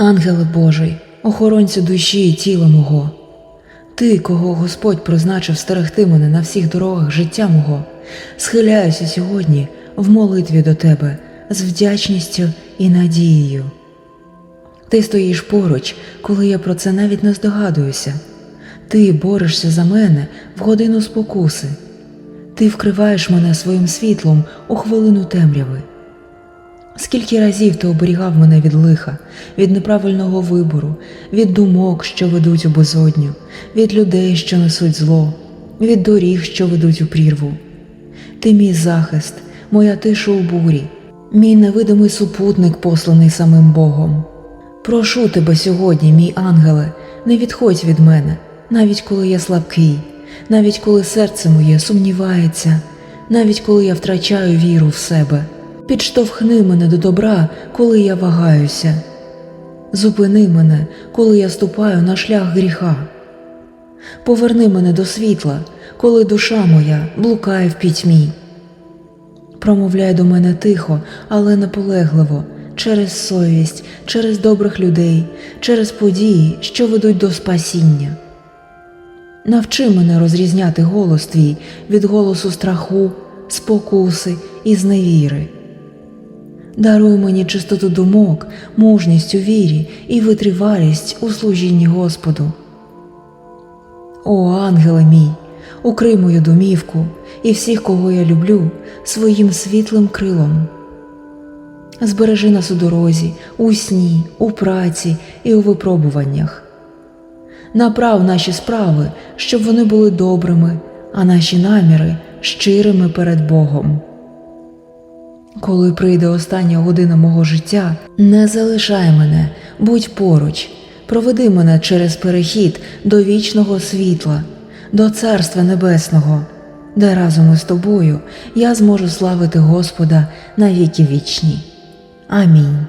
Ангеле Божий, охоронцю душі і тіла мого, ти, кого Господь призначив стерегти мене на всіх дорогах життя мого, схиляюся сьогодні в молитві до тебе з вдячністю і надією. Ти стоїш поруч, коли я про це навіть не здогадуюся. Ти борешся за мене в годину спокуси. Ти вкриваєш мене своїм світлом у хвилину темряви. Скільки разів ти оберігав мене від лиха, від неправильного вибору, від думок, що ведуть у безодню, від людей, що несуть зло, від доріг, що ведуть у прірву. Ти мій захист, моя тиша у бурі, мій невидимий супутник, посланий самим Богом. Прошу тебе сьогодні, мій ангеле, не відходь від мене, навіть коли я слабкий, навіть коли серце моє сумнівається, навіть коли я втрачаю віру в себе. Підштовхни мене до добра, коли я вагаюся. Зупини мене, коли я ступаю на шлях гріха. Поверни мене до світла, коли душа моя блукає в пітьмі. Промовляй до мене тихо, але наполегливо, через совість, через добрих людей, через події, що ведуть до спасіння. Навчи мене розрізняти голос твій від голосу страху, спокуси і зневіри. Даруй мені чистоту думок, мужність у вірі і витривалість у служінні Господу. О, ангеле мій, укрий мою домівку і всіх, кого я люблю, своїм світлим крилом. Збережи нас у дорозі, у сні, у праці і у випробуваннях. Направ наші справи, щоб вони були добрими, а наші наміри щирими перед Богом. Коли прийде остання година мого життя, не залишай мене, будь поруч, проведи мене через перехід до вічного світла, до Царства Небесного, де разом із тобою я зможу славити Господа на віки вічні. Амінь.